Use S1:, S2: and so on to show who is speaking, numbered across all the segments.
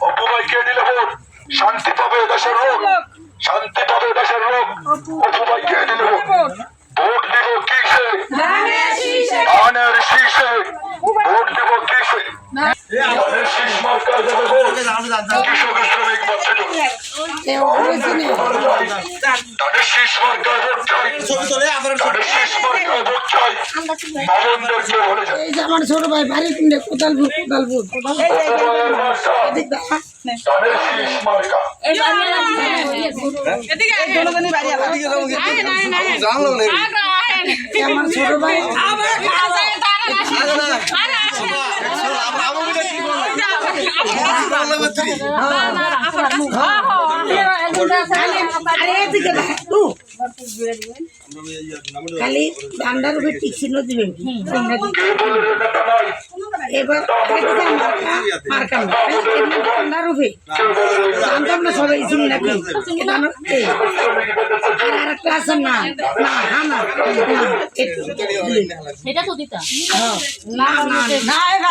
S1: অপুভাই দিলে ভোট? শান্তি পাবে দেশের আচ্ছা, লোক। শান্তি পাবে দেশের লোক। অপুভাই কে দিলে ভোট? ভোট? দিব কিসে? ধানের শীষে। ভোট দিব কিসে? ধানের শীষ মার্কা
S2: যাবে ভোট আমার ছোট ভাই বাড়ি কিনে কোদালপুর কোদালপুর আমার ছোট ভাই তু। খালি ডান্ডার উপরে টিক চিহ্ন দিবেন এবার না। জানতাম না সবাই নাকি না আর আছে না না না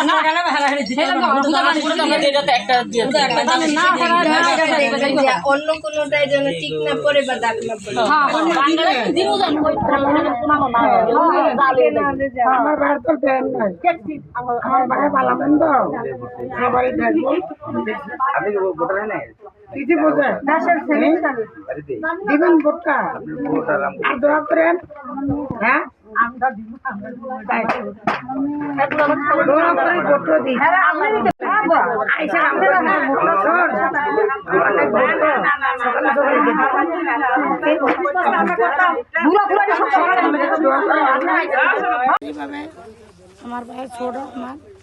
S2: না, না না না
S3: অন্য কোনোটাই যেন ঠিক না পড়ে বা দাগ না পড়ে
S2: আমার ভাই তো দেন নাই আমার ভাই পালাবেন তো? সবাই দেখব।
S4: আপনি কি ভোটার
S2: কিছু বোঝে দিবেন ভোটটা? আর দোয়া করেন হ্যাঁ? দোয়া করে ভোটটা দিই আইসা আমরা। সকালে সকালে এইভাবে। ভাই ছোট আমার।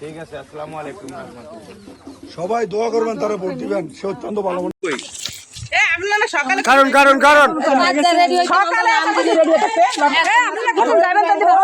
S3: ঠিক আছে
S4: আসসালামু আলাইকুম
S5: সবাই দোয়া করবেন তারা ভোট দিবেন। সে অত্যন্ত ভালো মনে
S6: কারণ কারণ কারণ। কারণ বলতে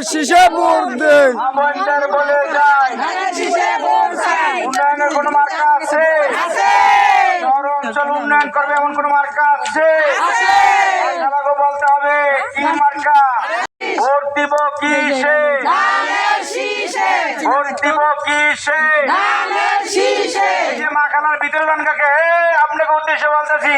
S6: ধানের শীষে ভোট দেন।
S1: বন্ডার বলে যায় উন্নয়নের কোন মার্কা আছে? অঞ্চল উন্নয়ন করবে এমন কোন মার্কা আছে? আমাকে বলতে হবে কি মার্কা? ভোট দিব কি সে? ভোট দিব কি সে? মাখানার ভিতরে কাকে আপনাকে উদ্দেশ্যে বলতেছি।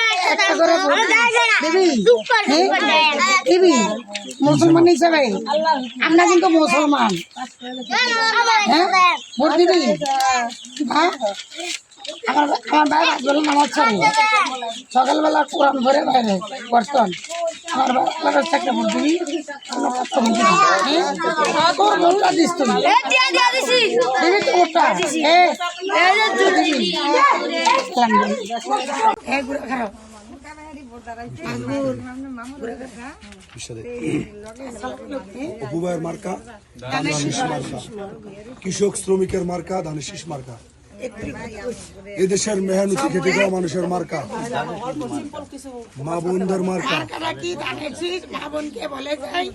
S2: একটা করে দিবি হ্যাঁ? দিবি মুসলমান হিসাবে আমরা কিন্তু মুসলমান। হ্যাঁ? ভোট দিবি? হ্যাঁ? আমার আমার ভাই রাতবেলা নামাজ ছাড়ে সকালবেলা কোরআন ভরে বাইরে বর্তন আমার ভাই ভোট দিবি ভোট দিবি? তোর ভোটটা দিস তুমি দিবি তো ভোটটা। হ্যাঁ? হ্যাঁ? খারাপ
S5: মার্কা মার্কা কৃষক শ্রমিকের মার্কা ধানের শীষ মার্কা এদেশের মেহনতি খেতে খাওয়া মানুষের মার্কা। মা বোনদের মার্কা।
S2: মা বোনকে বলে যাই।